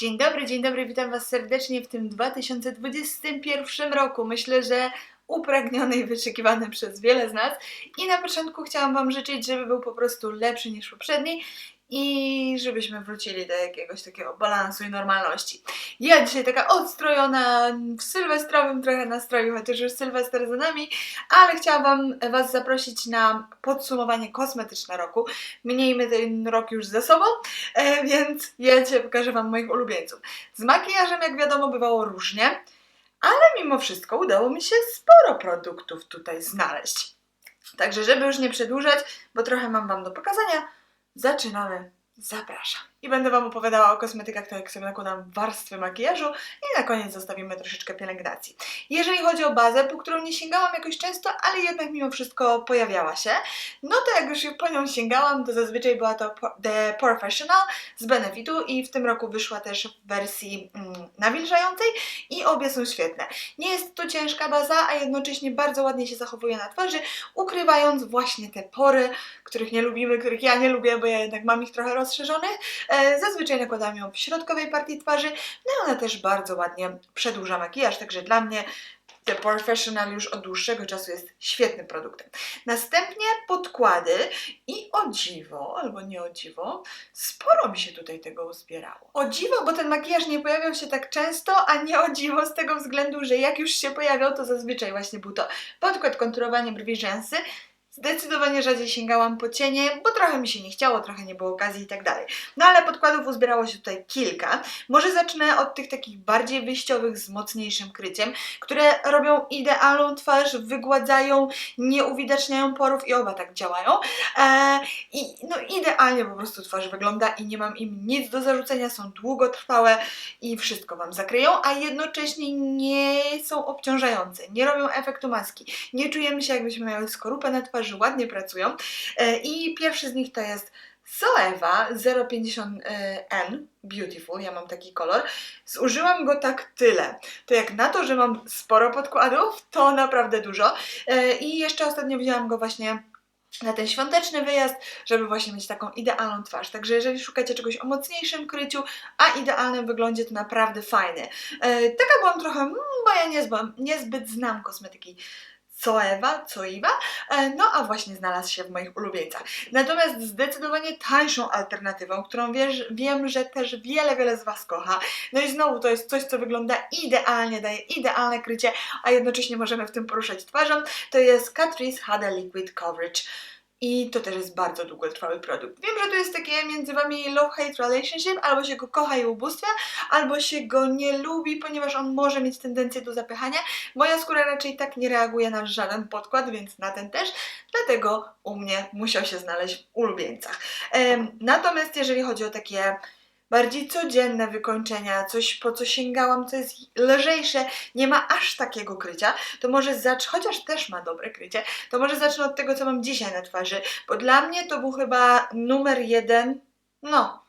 Dzień dobry, dzień dobry, witam Was serdecznie w tym 2021 roku. Myślę, że upragniony i wyczekiwany przez wiele z nas. I na początku chciałam Wam życzyć, żeby był po prostu lepszy niż poprzedni i żebyśmy wrócili do jakiegoś takiego balansu i normalności. Ja dzisiaj taka odstrojona, w sylwestrowym trochę nastroju, chociaż już sylwester za nami, ale chciałam wam, Was zaprosić na podsumowanie kosmetyczne roku. Miejmy ten rok już za sobą, e, więc ja dzisiaj pokażę Wam moich ulubieńców. Z makijażem, jak wiadomo, bywało różnie, ale mimo wszystko udało mi się sporo produktów tutaj znaleźć. Także, żeby już nie przedłużać, bo trochę mam Wam do pokazania, zaczynamy. Zapraszam. I będę Wam opowiadała o kosmetykach, tak jak sobie nakładam warstwy makijażu i na koniec zostawimy troszeczkę pielęgnacji. Jeżeli chodzi o bazę, po którą nie sięgałam jakoś często, ale jednak mimo wszystko pojawiała się, no to jak już po nią sięgałam, to zazwyczaj była to The Professional z Benefitu i w tym roku wyszła też w wersji mm, nawilżającej i obie są świetne. Nie jest to ciężka baza, a jednocześnie bardzo ładnie się zachowuje na twarzy, ukrywając właśnie te pory, których nie lubimy, których ja nie lubię, bo ja jednak mam ich trochę rozszerzonych. E, Zazwyczaj nakładam ją w środkowej partii twarzy, no ona też bardzo ładnie przedłuża makijaż, także dla mnie The Professional już od dłuższego czasu jest świetnym produktem. Następnie podkłady i o dziwo, albo nie o dziwo, sporo mi się tutaj tego uzbierało. O dziwo, bo ten makijaż nie pojawiał się tak często, a nie o dziwo z tego względu, że jak już się pojawiał, to zazwyczaj właśnie był to podkład, konturowanie brwi, rzęsy. Zdecydowanie rzadziej sięgałam po cienie, bo trochę mi się nie chciało, trochę nie było okazji i tak dalej. No ale podkładów uzbierało się tutaj kilka. Może zacznę od tych takich bardziej wyjściowych z mocniejszym kryciem, które robią idealną twarz, wygładzają, nie uwidaczniają porów i oba tak działają. E, I no idealnie po prostu twarz wygląda i nie mam im nic do zarzucenia, są długotrwałe i wszystko Wam zakryją, a jednocześnie nie są obciążające, nie robią efektu maski. Nie czujemy się jakbyśmy miały skorupę na twarzy, ładnie pracują. E, I pierwszy z nich to jest Soewa 050N Beautiful, ja mam taki kolor. Zużyłam go tak tyle. To jak na to, że mam sporo podkładów, to naprawdę dużo. E, I jeszcze ostatnio wzięłam go właśnie na ten świąteczny wyjazd, żeby właśnie mieć taką idealną twarz. Także jeżeli szukacie czegoś o mocniejszym kryciu, a idealnym wyglądzie, to naprawdę fajny. E, taka byłam trochę, mm, bo ja niezbyt, niezbyt znam kosmetyki Coewa, Coiwa, e, no a właśnie znalazł się w moich ulubieńcach. Natomiast zdecydowanie tańszą alternatywą, którą wiesz, wiem, że też wiele, wiele z Was kocha. No i znowu to jest coś, co wygląda idealnie, daje idealne krycie, a jednocześnie możemy w tym poruszać twarzą, to jest Catrice HD Liquid Coverage. I to też jest bardzo długotrwały produkt. Wiem, że to jest takie między Wami love-hate relationship, albo się go kocha i ubóstwia, albo się go nie lubi, ponieważ on może mieć tendencję do zapychania. Moja skóra raczej tak nie reaguje na żaden podkład, więc na ten też, dlatego u mnie musiał się znaleźć w ulubieńcach. Natomiast jeżeli chodzi o takie bardziej codzienne wykończenia, coś po co sięgałam, co jest lżejsze, nie ma aż takiego krycia, to może zacznę, chociaż też ma dobre krycie, to może zacznę od tego, co mam dzisiaj na twarzy, bo dla mnie to był chyba numer jeden, no,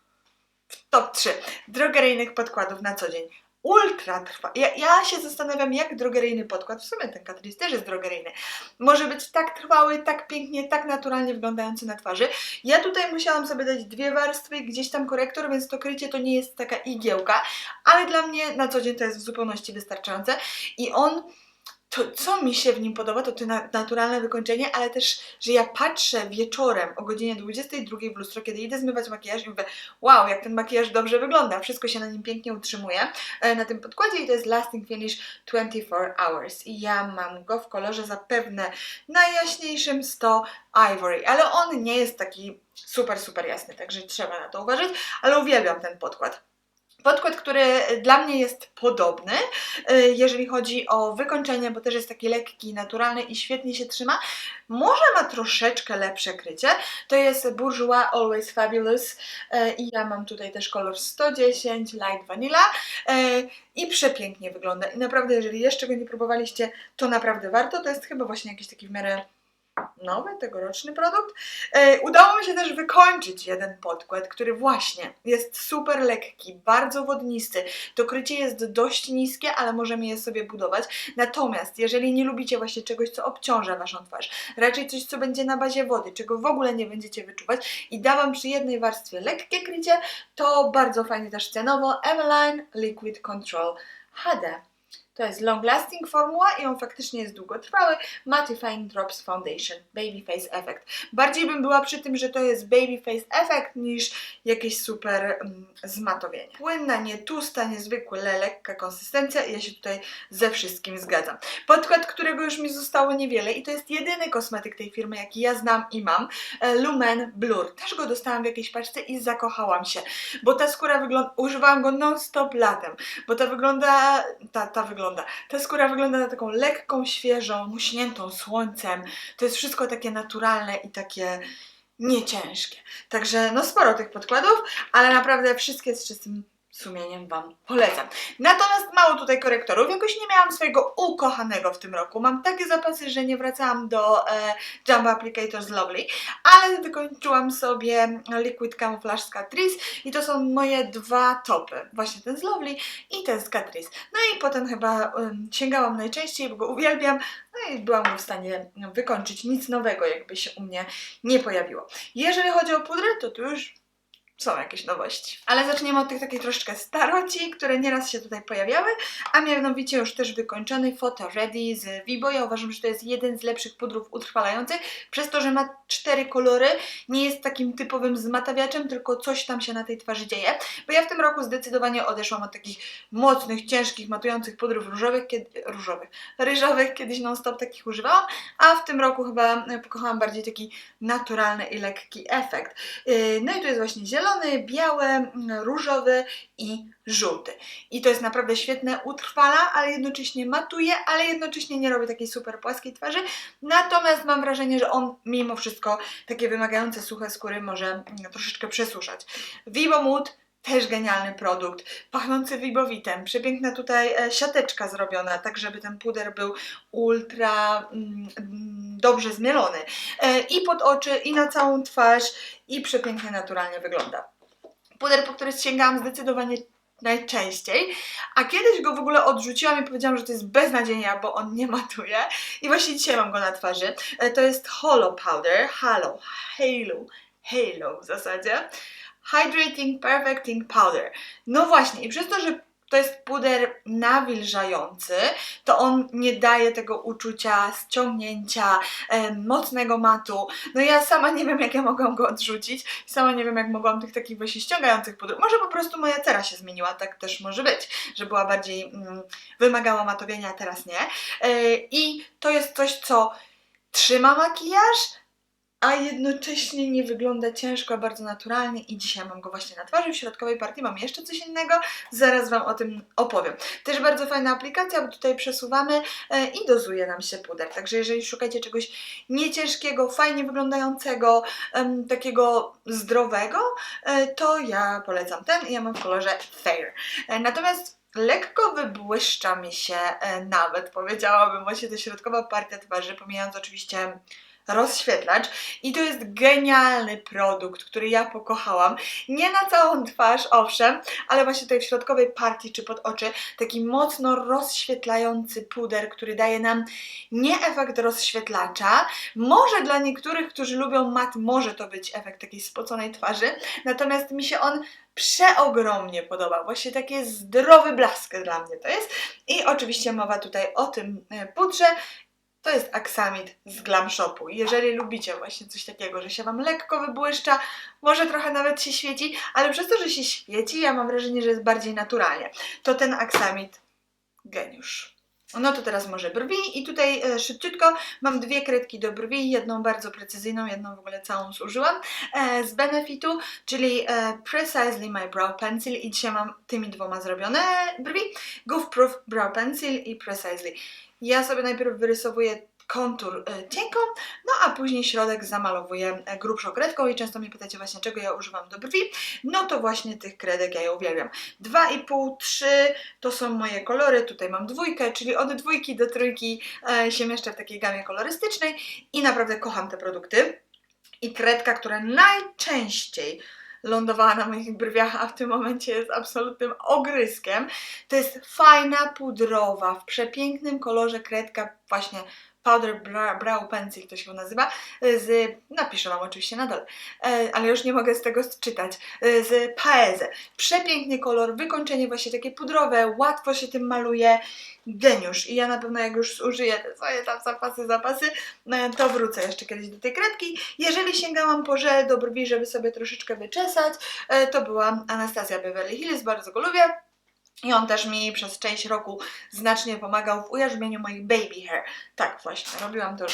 w top 3 drogeryjnych podkładów na co dzień. Ultra trwa. Ja, ja się zastanawiam, jak drogeryjny podkład, w sumie ten Catrice też jest drogeryjny, może być tak trwały, tak pięknie, tak naturalnie wyglądający na twarzy. Ja tutaj musiałam sobie dać dwie warstwy, gdzieś tam korektor, więc to krycie to nie jest taka igiełka, ale dla mnie na co dzień to jest w zupełności wystarczające i on to, co mi się w nim podoba, to to na, naturalne wykończenie, ale też, że ja patrzę wieczorem o godzinie 22 w lustro, kiedy idę zmywać makijaż i mówię, wow, jak ten makijaż dobrze wygląda, wszystko się na nim pięknie utrzymuje, e, na tym podkładzie i to jest Lasting Finish 24 Hours. I ja mam go w kolorze zapewne najjaśniejszym 100 Ivory, ale on nie jest taki super, super jasny, także trzeba na to uważać, ale uwielbiam ten podkład. Podkład, który dla mnie jest podobny, y, jeżeli chodzi o wykończenie, bo też jest taki lekki, naturalny i świetnie się trzyma. Może ma troszeczkę lepsze krycie. To jest Bourjois Always Fabulous y, i ja mam tutaj też kolor 110 Light Vanilla y, i przepięknie wygląda. I naprawdę, jeżeli jeszcze go nie próbowaliście, to naprawdę warto. To jest chyba właśnie jakiś taki w miarę nowy, tegoroczny produkt. E, udało mi się też wykończyć jeden podkład, który właśnie jest super lekki, bardzo wodnisty. To krycie jest dość niskie, ale możemy je sobie budować. Natomiast jeżeli nie lubicie właśnie czegoś, co obciąża Waszą twarz, raczej coś, co będzie na bazie wody, czego w ogóle nie będziecie wyczuwać i dałam przy jednej warstwie lekkie krycie, to bardzo fajnie też cenowo Eveline Liquid Control HD. To jest long lasting formuła i on faktycznie jest długotrwały. Mattifying Drops Foundation Baby Face Effect. Bardziej bym była przy tym, że to jest Baby Face Effect niż jakieś super mm, zmatowienie. Płynna, nie tłusta, niezwykle lekka konsystencja i ja się tutaj ze wszystkim zgadzam. Podkład, którego już mi zostało niewiele i to jest jedyny kosmetyk tej firmy, jaki ja znam i mam. e, Lumen Blur. Też go dostałam w jakiejś paczce i zakochałam się, bo ta skóra wygląda, używałam go non-stop latem, bo ta wygląda, ta, ta wygląda, ta skóra wygląda na taką lekką, świeżą, muśniętą słońcem. To jest wszystko takie naturalne i takie nieciężkie. Także no sporo tych podkładów, ale naprawdę wszystkie z czystym sumieniem Wam polecam. Natomiast mało tutaj korektorów. Jakoś nie miałam swojego ukochanego w tym roku. Mam takie zapasy, że nie wracałam do e, Jumbo Applicators Lovely, ale wykończyłam sobie Liquid Camouflage z Catrice i to są moje dwa topy. Właśnie ten z Lovely i ten z Catrice. No i potem chyba em, sięgałam najczęściej, bo go uwielbiam, no i byłam w stanie wykończyć. Nic nowego jakby się u mnie nie pojawiło. Jeżeli chodzi o pudrę, to tu już są jakieś nowości. Ale zaczniemy od tych takich troszeczkę staroci, które nieraz się tutaj pojawiały, a mianowicie już też wykończony Photo Ready z Vibo. Ja uważam, że to jest jeden z lepszych pudrów utrwalających, przez to, że ma cztery kolory, nie jest takim typowym zmatawiaczem, tylko coś tam się na tej twarzy dzieje. Bo ja w tym roku zdecydowanie odeszłam od takich mocnych, ciężkich, matujących pudrów różowych, kiedy, różowych, ryżowych, kiedyś non-stop takich używałam, a w tym roku chyba pokochałam bardziej taki naturalny i lekki efekt. Yy, No i tu jest właśnie zielony, biały, mm, różowy i żółty. I to jest naprawdę świetne, utrwala, ale jednocześnie matuje, ale jednocześnie nie robi takiej super płaskiej twarzy. Natomiast mam wrażenie, że on mimo wszystko takie wymagające suche skóry może troszeczkę przesuszać. Vivo Mood też genialny produkt, pachnący wibowitem, przepiękna tutaj e, siateczka zrobiona, tak żeby ten puder był ultra mm, dobrze zmielony. E, I pod oczy, i na całą twarz, i przepięknie naturalnie wygląda. Puder, po który sięgałam zdecydowanie najczęściej, a kiedyś go w ogóle odrzuciłam i powiedziałam, że to jest beznadzieja, bo on nie matuje i właśnie dzisiaj mam go na twarzy. E, To jest Holo Powder, Halo, Halo, Halo w zasadzie. Hydrating Perfecting Powder. No właśnie, i przez to, że to jest puder nawilżający, to on nie daje tego uczucia ściągnięcia, e, mocnego matu. No ja sama nie wiem, jak ja mogłam go odrzucić. Sama nie wiem, jak mogłam tych takich właśnie ściągających pudrów. Może po prostu moja cera się zmieniła, tak też może być, że była bardziej, mm, wymagała matowienia, a teraz nie. E, I to jest coś, co trzyma makijaż, a jednocześnie nie wygląda ciężko, a bardzo naturalnie i dzisiaj mam go właśnie na twarzy, w środkowej partii mam jeszcze coś innego, zaraz Wam o tym opowiem. Też bardzo fajna aplikacja, bo tutaj przesuwamy e, i dozuje nam się puder, także jeżeli szukacie czegoś nieciężkiego, fajnie wyglądającego, takiego zdrowego, e, to ja polecam ten i ja mam w kolorze Fair. E, Natomiast lekko wybłyszcza mi się nawet, powiedziałabym, właśnie ta środkowa partia twarzy, pomijając oczywiście rozświetlacz i to jest genialny produkt, który ja pokochałam. Nie na całą twarz, owszem, ale właśnie tutaj w środkowej partii czy pod oczy taki mocno rozświetlający puder, który daje nam nie efekt rozświetlacza. Może dla niektórych, którzy lubią mat, może to być efekt takiej spoconej twarzy, natomiast mi się on przeogromnie podoba. Właśnie taki zdrowy blask dla mnie to jest. I oczywiście mowa tutaj o tym e, pudrze, to jest aksamit z Glam Shopu. Jeżeli lubicie właśnie coś takiego, że się Wam lekko wybłyszcza, może trochę nawet się świeci, ale przez to, że się świeci, ja mam wrażenie, że jest bardziej naturalnie. To ten aksamit geniusz. No to teraz może brwi i tutaj e, szybciutko mam dwie kredki do brwi, jedną bardzo precyzyjną, jedną w ogóle całą zużyłam e, z Benefitu, czyli e, Precisely My Brow Pencil i dzisiaj mam tymi dwoma zrobione brwi, Goof Proof Brow Pencil i Precisely. Ja sobie najpierw wyrysowuję kontur e, cienką, no a później środek zamalowuję e, grubszą kredką i często mnie pytacie właśnie czego ja używam do brwi, no to właśnie tych kredek ja je uwielbiam. 2,5, 3 to są moje kolory, tutaj mam dwójkę, czyli od dwójki do trójki e, się mieszczę w takiej gamie kolorystycznej i naprawdę kocham te produkty. I kredka, która najczęściej lądowała na moich brwiach, a w tym momencie jest absolutnym ogryskiem. To jest fajna, pudrowa, w przepięknym kolorze kredka, właśnie Powder Brow Pencil to się nazywa, z, napiszę Wam oczywiście na dole, e, ale już nie mogę z tego czytać, e, z Paese. Przepiękny kolor, wykończenie właśnie takie pudrowe, łatwo się tym maluje, geniusz. I ja na pewno jak już użyję te swoje tam zapasy, zapasy, e, to wrócę jeszcze kiedyś do tej kredki. Jeżeli sięgałam po żel do brwi, żeby sobie troszeczkę wyczesać, e, to była Anastasia Beverly Hills, bardzo go lubię. I on też mi przez część roku znacznie pomagał w ujarzmieniu moich baby hair. Tak, właśnie, robiłam to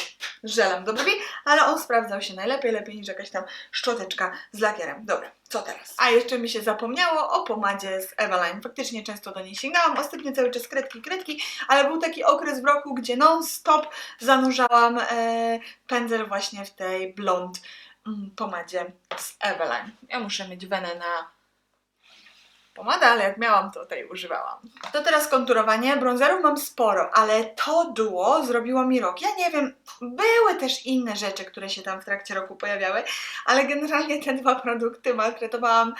żelem do brwi, ale on sprawdzał się najlepiej, lepiej niż jakaś tam szczoteczka z lakierem. Dobra, co teraz? A jeszcze mi się zapomniało o pomadzie z Eveline. Faktycznie często do niej sięgałam, ostatnio cały czas kredki, kredki, ale był taki okres w roku, gdzie non-stop zanurzałam e, pędzel właśnie w tej blond mm, pomadzie z Eveline. Ja muszę mieć wenę na pomadę, ale jak miałam, to tej używałam. To teraz konturowanie. Bronzerów mam sporo, ale to duo zrobiło mi rok. Ja nie wiem, były też inne rzeczy, które się tam w trakcie roku pojawiały, ale generalnie te dwa produkty maltretowałam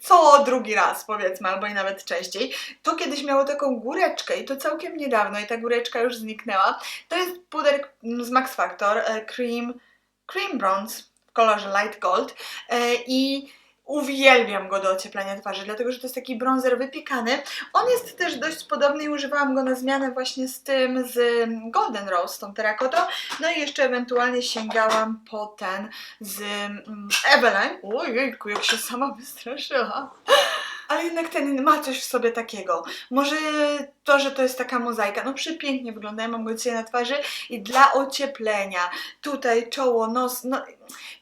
co drugi raz, powiedzmy, albo i nawet częściej. To kiedyś miało taką góreczkę i to całkiem niedawno i ta góreczka już zniknęła. To jest puder z Max Factor e, Cream, cream Bronze w kolorze Light Gold e, i Uwielbiam go do ocieplania twarzy, dlatego że to jest taki bronzer wypiekany. On jest też dość podobny i używałam go na zmianę właśnie z tym, z Golden Rose, tą terakotą. No i jeszcze ewentualnie sięgałam po ten z mm, Eveline. Ojejku, jak się sama wystraszyła. Ale jednak ten ma coś w sobie takiego. Może to, że to jest taka mozaika, no przepięknie wygląda, ja mam go dzisiaj na twarzy i dla ocieplenia, tutaj czoło, nos, no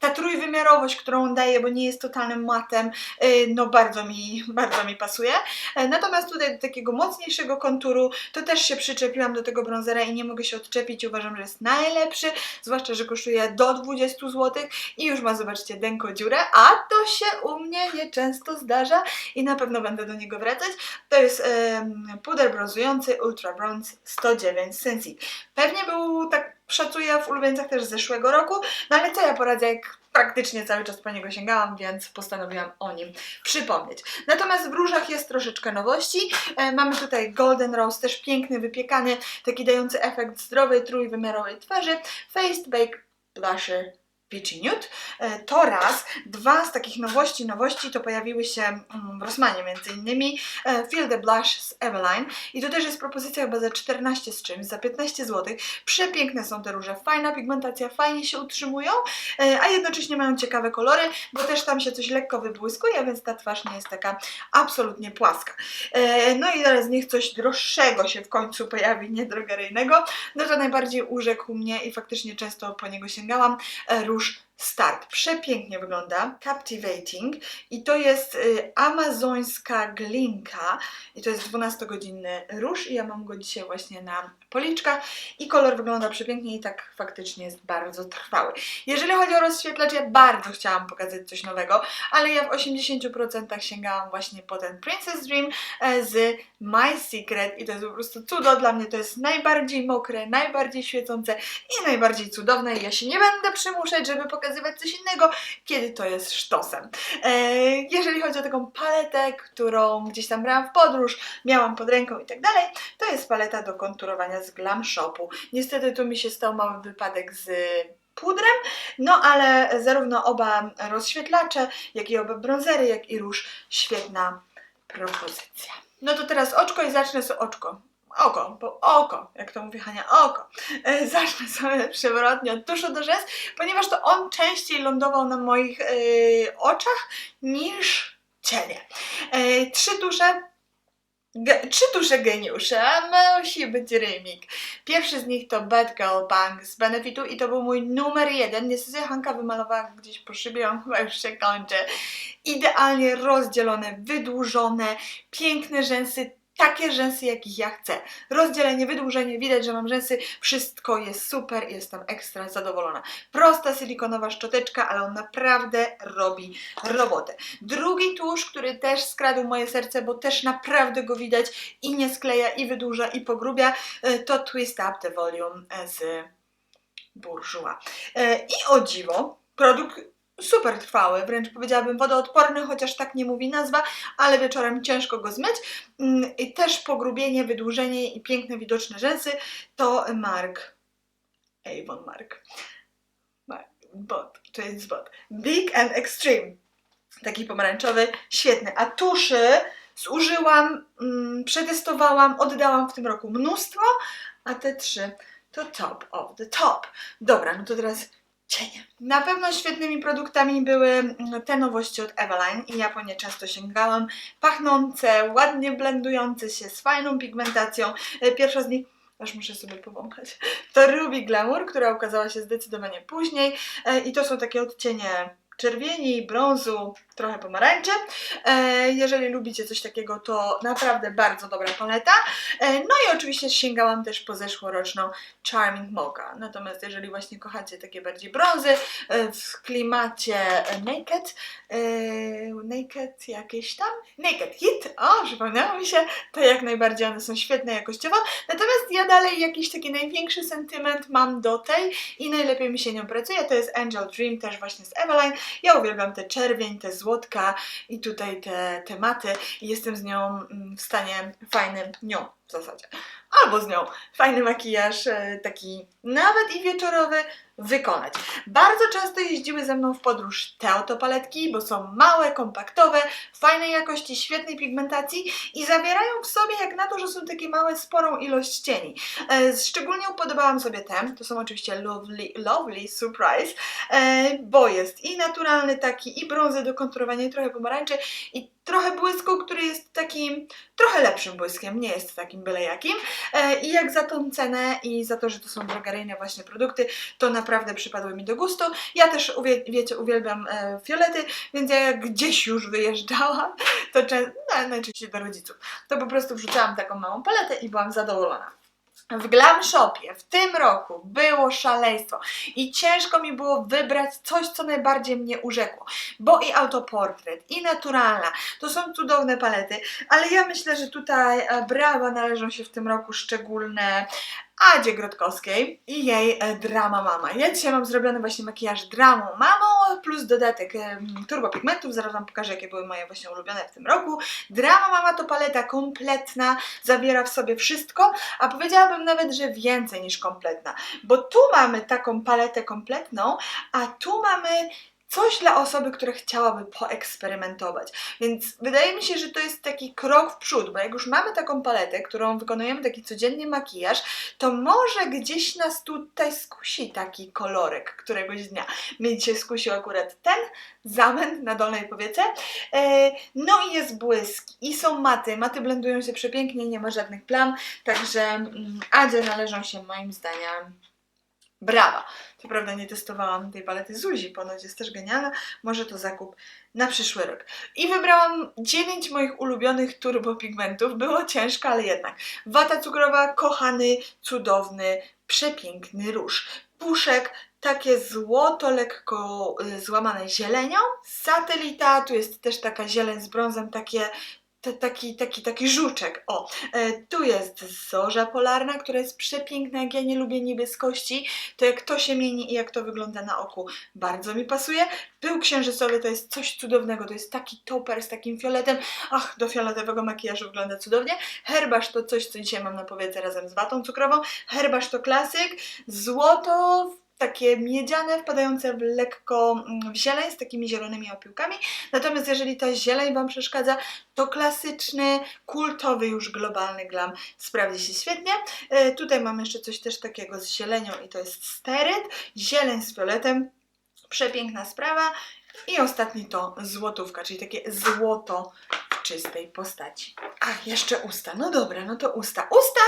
ta trójwymiarowość, którą on daje, bo nie jest totalnym matem, y, no bardzo mi, bardzo mi pasuje. E, Natomiast tutaj do takiego mocniejszego konturu, to też się przyczepiłam do tego bronzera i nie mogę się odczepić, uważam, że jest najlepszy, zwłaszcza, że kosztuje do 20 zł i już ma, zobaczcie, denko dziurę, a to się u mnie nieczęsto zdarza i na pewno będę do niego wracać. To jest em, puder brązujący Ultra Bronze 109 Sensi. Pewnie był, tak szacuję, w ulubieńcach też z zeszłego roku, no ale co ja poradzę, jak praktycznie cały czas po niego sięgałam, więc postanowiłam o nim przypomnieć. Natomiast w różach jest troszeczkę nowości. E, mamy tutaj Golden Rose, też piękny, wypiekany, taki dający efekt zdrowej, trójwymiarowej twarzy. Faced Bake Blusher Nude. E, To raz. Dwa z takich nowości, nowości to pojawiły się mm, w Rosmanie między innymi e, Feel the Blush z Eveline i to też jest propozycja chyba za 14 z czymś, za 15 zł. Przepiękne są te róże, fajna pigmentacja, fajnie się utrzymują, e, a jednocześnie mają ciekawe kolory, bo też tam się coś lekko wybłyskuje, więc ta twarz nie jest taka absolutnie płaska. No i teraz niech coś droższego się w końcu pojawi, nie drogeryjnego, no to najbardziej urzekł mnie i faktycznie często po niego sięgałam, róż Start. Przepięknie wygląda, captivating. I to jest y, amazońska glinka. I to jest 12-godzinny róż. I ja mam go dzisiaj właśnie na policzkach. I kolor wygląda przepięknie i tak faktycznie jest bardzo trwały. Jeżeli chodzi o rozświetlacz, ja bardzo chciałam pokazać coś nowego, ale ja w 80% sięgałam właśnie po ten Princess Dream e, z My Secret. I to jest po prostu cudo, dla mnie to jest najbardziej mokre, najbardziej świecące i najbardziej cudowne. I ja się nie będę przymuszać, żeby pokazywać coś innego, kiedy to jest sztosem. E, jeżeli chodzi o taką paletę, którą gdzieś tam brałam w podróż, miałam pod ręką i tak dalej, to jest paleta do konturowania z Glam Shopu. Niestety tu mi się stał mały wypadek z pudrem, no ale zarówno oba rozświetlacze, jak i oba bronzery, jak i róż, świetna propozycja. No to teraz oczko i zacznę z oczko. Oko, bo oko, jak to mówi Hania, oko. E, zacznę sobie przewrotnie od tuszu do rzęs, ponieważ to on częściej lądował na moich e, oczach niż cienie. E, trzy tusze, ge, trzy tusze geniusze, musi być rymik. Pierwszy z nich to Bad Girl Bang z Benefitu i to był mój numer jeden. Niestety Hanka wymalowała gdzieś po szybie, on chyba już się kończy. Idealnie rozdzielone, wydłużone, piękne rzęsy, takie rzęsy, jakich ja chcę. Rozdzielenie, wydłużenie, widać, że mam rzęsy, wszystko jest super jestem ekstra zadowolona. Prosta silikonowa szczoteczka, ale on naprawdę robi robotę. Drugi tusz, który też skradł moje serce, bo też naprawdę go widać i nie skleja, i wydłuża, i pogrubia, e, to Twist Up The Volume z Bourjois. E, I o dziwo, produkt super trwały, wręcz powiedziałabym wodoodporny, chociaż tak nie mówi nazwa, ale wieczorem ciężko go zmyć. Mm, I też pogrubienie, wydłużenie i piękne, widoczne rzęsy to Mark. Avon Mark. Mark. Bot, to jest bot. Big and Extreme. Taki pomarańczowy, świetny. A tuszy zużyłam, mm, przetestowałam, oddałam w tym roku mnóstwo, a te trzy to top of the top. Dobra, no to teraz cienie. Na pewno świetnymi produktami były mm, te nowości od Eveline i ja po nie często sięgałam. Pachnące, ładnie blendujące się, z fajną pigmentacją. E, Pierwsza z nich Aż muszę sobie powąchać. To Ruby Glamour, która ukazała się zdecydowanie później. E, I to są takie odcienie czerwieni, brązu, trochę pomarańczy. E, Jeżeli lubicie coś takiego, to naprawdę bardzo dobra paleta. E, No i oczywiście sięgałam też po zeszłoroczną Charming Mocha. Natomiast jeżeli właśnie kochacie takie bardziej brązy e, w klimacie Naked, Naked jakieś tam, Naked Hit, o, przypomniało mi się, to jak najbardziej one są świetne jakościowo. Natomiast ja dalej jakiś taki największy sentyment mam do tej i najlepiej mi się nią pracuje, to jest Angel Dream, też właśnie z Eveline. Ja uwielbiam te czerwień, te złotka i tutaj te tematy i jestem z nią mm, w stanie fajnym, nią w zasadzie, albo z nią fajny makijaż, e, taki nawet i wieczorowy, wykonać. Bardzo często jeździły ze mną w podróż te oto paletki, bo są małe, kompaktowe, fajnej jakości, świetnej pigmentacji i zawierają w sobie, jak na to, że są takie małe, sporą ilość cieni. E, Szczególnie upodobałam sobie te, to są oczywiście Lovely, lovely Surprise, e, bo jest i naturalny taki, i brązy do konturowania, i trochę pomarańczy, i trochę błysku, który jest takim trochę lepszym błyskiem, nie jest takim byle jakim. E, I jak za tą cenę i za to, że to są drogeryjne właśnie produkty, to naprawdę przypadły mi do gustu. Ja też, uwie, wiecie, uwielbiam e, fiolety, więc ja jak gdzieś już wyjeżdżałam, to często, no, najczęściej do rodziców, to po prostu wrzucałam taką małą paletę i byłam zadowolona. W Glam Shopie w tym roku było szaleństwo i ciężko mi było wybrać coś, co najbardziej mnie urzekło, bo i autoportret, i naturalna, to są cudowne palety, ale ja myślę, że tutaj e, brawa należą się w tym roku szczególne Adzie Grotkowskiej i jej e, Drama Mama. Ja dzisiaj mam zrobiony właśnie makijaż Dramą Mamą plus dodatek em, turbopigmentów, zaraz Wam pokażę jakie były moje właśnie ulubione w tym roku. Drama Mama to paleta kompletna, zawiera w sobie wszystko, a powiedziałabym nawet, że więcej niż kompletna, bo tu mamy taką paletę kompletną, a tu mamy coś dla osoby, która chciałaby poeksperymentować. Więc wydaje mi się, że to jest taki krok w przód, bo jak już mamy taką paletę, którą wykonujemy taki codzienny makijaż, to może gdzieś nas tutaj skusi taki kolorek któregoś dnia. Mnie dzisiaj skusił akurat ten zamęt na dolnej powiece. E, No i jest błysk i są maty. Maty blendują się przepięknie, nie ma żadnych plam, także mm, Adzie należą się moim zdaniem brawa. Co prawda nie testowałam tej palety Zuzi, ponoć jest też genialna. Może to zakup na przyszły rok. I wybrałam 9 moich ulubionych turbopigmentów. Było ciężko, ale jednak. Wata cukrowa, kochany, cudowny, przepiękny róż. Puszek, takie złoto lekko y, złamane zielenią. Satelita, tu jest też taka zieleń z brązem, takie taki, taki, taki żuczek. O, e, tu jest zorza polarna, która jest przepiękna. Jak ja nie lubię niebieskości, to jak to się mieni i jak to wygląda na oku, bardzo mi pasuje. Pył księżycowy to jest coś cudownego, to jest taki toper z takim fioletem. Ach, do fioletowego makijażu wygląda cudownie. Herbasz to coś, co dzisiaj mam na powiece razem z watą cukrową. Herbasz to klasyk. Złoto takie miedziane, wpadające w lekko mm, w zieleń z takimi zielonymi opiłkami. Natomiast jeżeli ta zieleń Wam przeszkadza, to klasyczny, kultowy już globalny glam sprawdzi się świetnie. E, tutaj mam jeszcze coś też takiego z zielenią i to jest steryt. Zieleń z fioletem. Przepiękna sprawa. I ostatni to złotówka, czyli takie złoto czystej postaci. Ach, jeszcze usta. No dobra, no to usta. Usta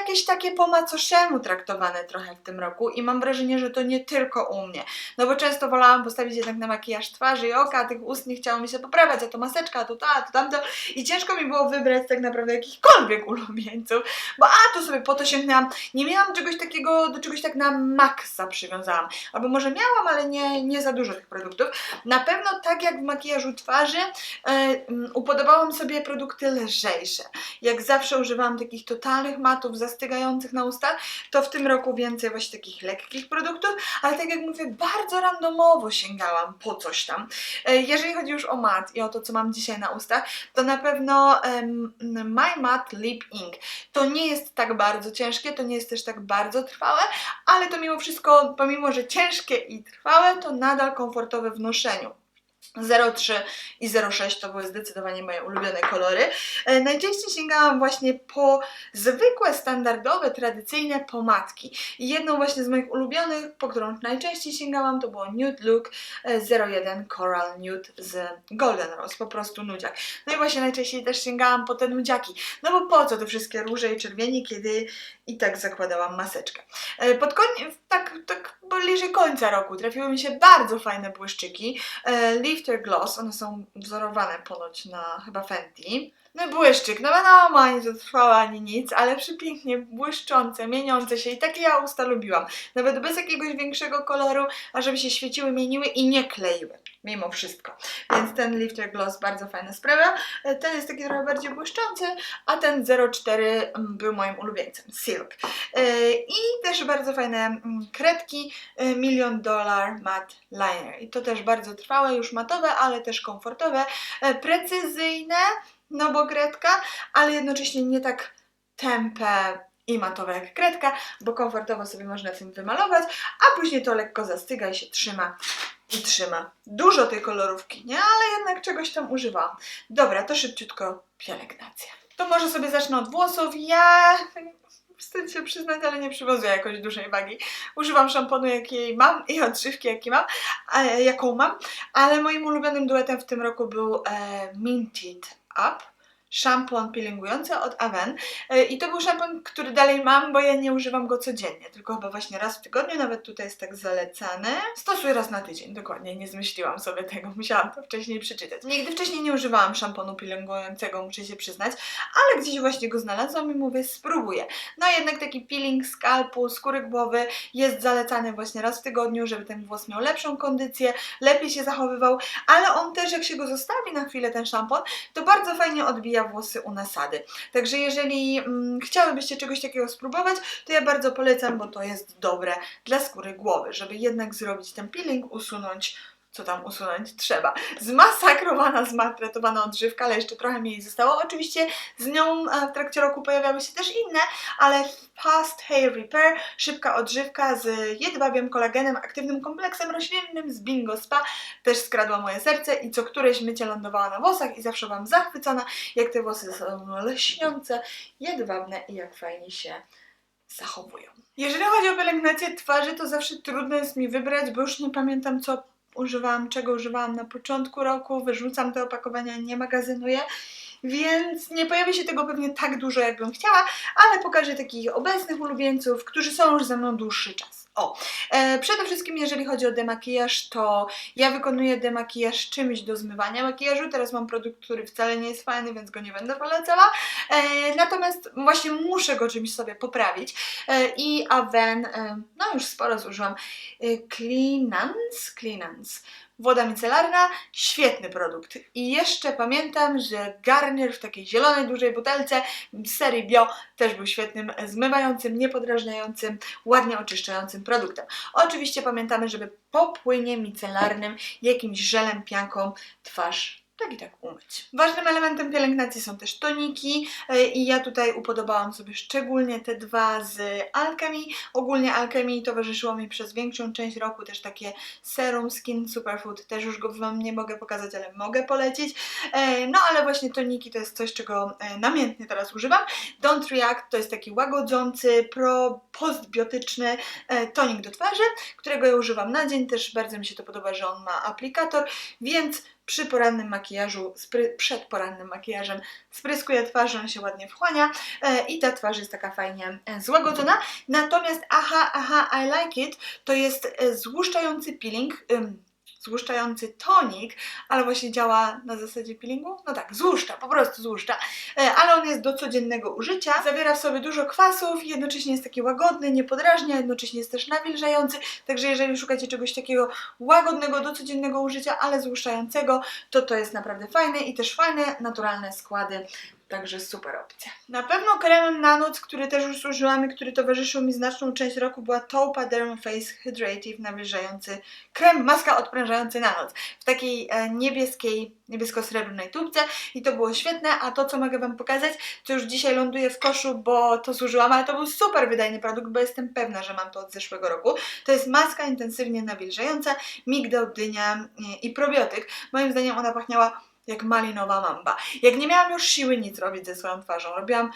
jakieś takie po macoszemu traktowane trochę w tym roku i mam wrażenie, że to nie tylko u mnie. No bo często wolałam postawić jednak na makijaż twarzy i oka, a tych ust nie chciało mi się poprawiać, a to maseczka, a to to, a to tamto i ciężko mi było wybrać tak naprawdę jakichkolwiek ulubieńców, bo a tu sobie po to sięgnęłam, nie miałam czegoś takiego, do czegoś tak na maksa przywiązałam, albo może miałam, ale nie, nie za dużo tych produktów. Na pewno tak jak w makijażu twarzy, e, mm, upodobałam sobie produkty lżejsze. Jak zawsze używałam takich totalnych matów zastygających na ustach, to w tym roku więcej właśnie takich lekkich produktów, ale tak jak mówię, bardzo randomowo sięgałam po coś tam. E, Jeżeli chodzi już o mat i o to, co mam dzisiaj na ustach, to na pewno em, My Matte Lip Ink. To nie jest tak bardzo ciężkie, to nie jest też tak bardzo trwałe, ale to mimo wszystko, pomimo że ciężkie i trwałe, to nadal komfortowe w noszeniu. 03 i 06 to były zdecydowanie moje ulubione kolory. E, najczęściej sięgałam właśnie po zwykłe, standardowe, tradycyjne pomadki. Jedną właśnie z moich ulubionych, po którą najczęściej sięgałam, to było Nude Look e, 01 Coral Nude z Golden Rose, po prostu nudziak. No i właśnie najczęściej też sięgałam po te nudziaki. No bo po co te wszystkie róże i czerwieni, kiedy i tak zakładałam maseczkę. E, Pod koniec, tak, tak bliżej końca roku trafiły mi się bardzo fajne błyszczyki. Lifter Gloss, one są wzorowane ponoć na chyba Fenty. No błyszczyk, no wiadomo, ani to trwała, ani nic, ale przepięknie błyszczące, mieniące się i takie ja usta lubiłam. Nawet bez jakiegoś większego koloru, a żeby się świeciły, mieniły i nie kleiły. Mimo wszystko. Więc ten Lifter Gloss bardzo fajna sprawa. E, Ten jest taki trochę bardziej błyszczący, a ten 04 mm, był moim ulubieńcem, Silk. E, I też bardzo fajne mm, kredki, e, Million Dollar Matte Liner. I to też bardzo trwałe, już matowe, ale też komfortowe, precyzyjne, no bo kredka, ale jednocześnie nie tak tępe i matowe jak kredka, bo komfortowo sobie można tym wymalować, a później to lekko zastyga i się trzyma i trzyma. Dużo tej kolorówki, nie? Ale jednak czegoś tam używałam. Dobra, to szybciutko pielęgnacja. To może sobie zacznę od włosów. Ja wstyd się przyznać, ale nie przywiązuję jakoś dużej wagi. Używam szamponu, jakiej mam i odżywki, jakie mam, e, jaką mam, ale moim ulubionym duetem w tym roku był e, Minted Up. Szampon peelingujący od Aven E, i to był szampon, który dalej mam, bo ja nie używam go codziennie, tylko chyba właśnie raz w tygodniu, nawet tutaj jest tak zalecany. Stosuję raz na tydzień, dokładnie, nie zmyśliłam sobie tego, musiałam to wcześniej przeczytać. Nigdy wcześniej nie używałam szamponu peelingującego, muszę się przyznać, ale gdzieś właśnie go znalazłam i mówię, spróbuję. No jednak taki peeling skalpu, skóry głowy jest zalecany właśnie raz w tygodniu, żeby ten włos miał lepszą kondycję, lepiej się zachowywał, ale on też jak się go zostawi na chwilę ten szampon, to bardzo fajnie odbija włosy u nasady. Także jeżeli mm, chciałybyście czegoś takiego spróbować, to ja bardzo polecam, bo to jest dobre dla skóry głowy, żeby jednak zrobić ten peeling, usunąć co tam usunąć trzeba. Zmasakrowana, zmaltretowana odżywka, ale jeszcze trochę mi jej zostało. Oczywiście z nią e, w trakcie roku pojawiały się też inne, ale Fast Hair Repair, szybka odżywka z jedwabiem, kolagenem, aktywnym kompleksem roślinnym z Bingo Spa też skradła moje serce i co któreś mycie lądowała na włosach i zawsze byłam zachwycona, jak te włosy są lśniące, jedwabne i jak fajnie się zachowują. Jeżeli chodzi o pielęgnację twarzy, to zawsze trudno jest mi wybrać, bo już nie pamiętam co używałam, czego używałam na początku roku, wyrzucam te opakowania, nie magazynuję, więc nie pojawi się tego pewnie tak dużo, jakbym chciała, ale pokażę takich obecnych ulubieńców, którzy są już ze mną dłuższy czas. O, e, przede wszystkim jeżeli chodzi o demakijaż, to ja wykonuję demakijaż czymś do zmywania makijażu. Teraz mam produkt, który wcale nie jest fajny, więc go nie będę polecała. E, natomiast właśnie muszę go czymś sobie poprawić. E, I Aven, e, no już sporo zużyłam. E, Cleanance, Cleanance. Woda micelarna, świetny produkt. I jeszcze pamiętam, że Garnier w takiej zielonej, dużej butelce z serii Bio też był świetnym zmywającym, niepodrażniającym, ładnie oczyszczającym produktem. Oczywiście pamiętamy, żeby po płynie micelarnym jakimś żelem, pianką twarz tak i tak umyć. Ważnym elementem pielęgnacji są też toniki e, i ja tutaj upodobałam sobie szczególnie te dwa z Alchemy. Ogólnie Alchemy towarzyszyło mi przez większą część roku też takie serum Skin Superfood, też już go Wam nie mogę pokazać, ale mogę polecić. E, No ale właśnie toniki to jest coś, czego e, namiętnie teraz używam. Don't React to jest taki łagodzący, pro postbiotyczny tonik do twarzy, którego ja używam na dzień. Też bardzo mi się to podoba, że on ma aplikator, więc przy porannym makijażu, przed porannym makijażem spryskuje twarz, on się ładnie wchłania e, i ta twarz jest taka fajnie e, złagodzona. Natomiast aha, aha, I like it to jest e, złuszczający peeling, złuszczający tonik, ale właśnie działa na zasadzie peelingu? No tak, złuszcza, po prostu złuszcza, E, ale on jest do codziennego użycia. Zawiera w sobie dużo kwasów, jednocześnie jest taki łagodny, nie podrażnia, jednocześnie jest też nawilżający, także jeżeli szukacie czegoś takiego łagodnego do codziennego użycia, ale złuszczającego, to to jest naprawdę fajne i też fajne, naturalne składy. Także super opcja. Na pewno kremem na noc, który też już użyłam i który towarzyszył mi znaczną część roku, była Taupa Derm Face Hydrative nawilżający krem, maska odprężający na noc. W takiej e, niebieskiej, niebiesko-srebrnej tubce i to było świetne, a to co mogę Wam pokazać, co już dzisiaj ląduje w koszu, bo to zużyłam, ale to był super wydajny produkt, bo jestem pewna, że mam to od zeszłego roku. To jest maska intensywnie nawilżająca, migdał, dynia e, i probiotyk. Moim zdaniem ona pachniała jak malinowa mamba. Jak nie miałam już siły nic robić ze swoją twarzą, robiłam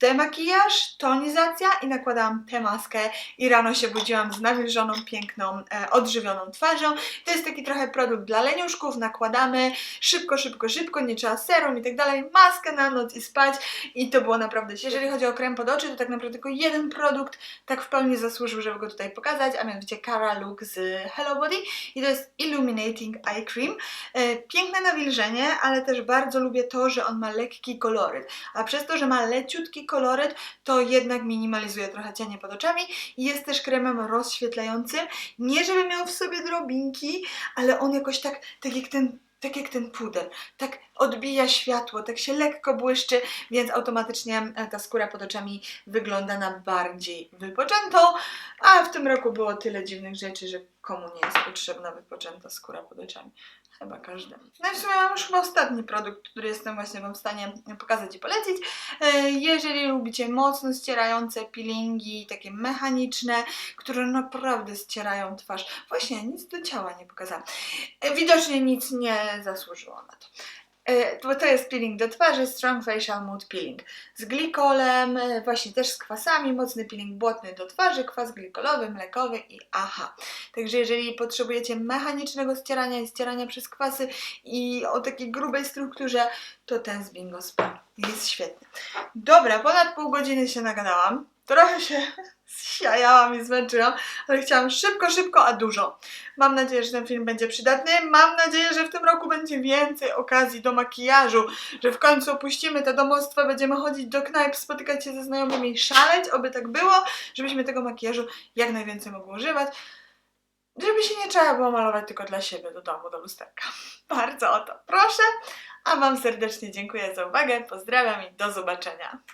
demakijaż, tonizacja i nakładałam tę maskę i rano się budziłam z nawilżoną, piękną, e, odżywioną twarzą. To jest taki trochę produkt dla leniuszków, nakładamy szybko, szybko, szybko, nie trzeba serum i tak dalej, maskę na noc i spać i to było naprawdę. Jeżeli chodzi o krem pod oczy, to tak naprawdę tylko jeden produkt tak w pełni zasłużył, żeby go tutaj pokazać, a mianowicie Cara Look z Hello Body i to jest Illuminating Eye Cream. E, Piękne nawilżenie, ale też bardzo lubię to, że on ma lekki koloryt, a przez to, że ma leciutki koloryt, to jednak minimalizuje trochę cienie pod oczami i jest też kremem rozświetlającym. Nie żeby miał w sobie drobinki, ale on jakoś tak, tak jak ten tak jak ten pudel, tak odbija światło, tak się lekko błyszczy, więc automatycznie e, ta skóra pod oczami wygląda na bardziej wypoczętą, a w tym roku było tyle dziwnych rzeczy, że komu nie jest potrzebna wypoczęta skóra pod oczami. Chyba każdemu. No i w sumie mam już chyba ostatni produkt, który jestem właśnie Wam w stanie pokazać i polecić. E, Jeżeli lubicie mocno ścierające peelingi, takie mechaniczne, które naprawdę ścierają twarz. Właśnie, nic do ciała nie pokazałam. E, Widocznie nic nie zasłużyło na to. E, Bo to jest peeling do twarzy, Strong Facial Mood Peeling z glikolem, e, właśnie też z kwasami, mocny peeling błotny do twarzy, kwas glikolowy, mlekowy i AHA. Także jeżeli potrzebujecie mechanicznego ścierania i ścierania przez kwasy i o takiej grubej strukturze, to ten z Bingo Spa jest świetny. Dobra, ponad pół godziny się nagadałam. Trochę się zsiajałam i zmęczyłam, ale chciałam szybko, szybko, a dużo. Mam nadzieję, że ten film będzie przydatny. Mam nadzieję, że w tym roku będzie więcej okazji do makijażu, że w końcu opuścimy te domostwa, będziemy chodzić do knajp, spotykać się ze znajomymi i szaleć, oby tak było, żebyśmy tego makijażu jak najwięcej mogły używać. Żeby się nie trzeba było malować tylko dla siebie do domu, do lusterka. Bardzo o to proszę. A Wam serdecznie dziękuję za uwagę, pozdrawiam i do zobaczenia.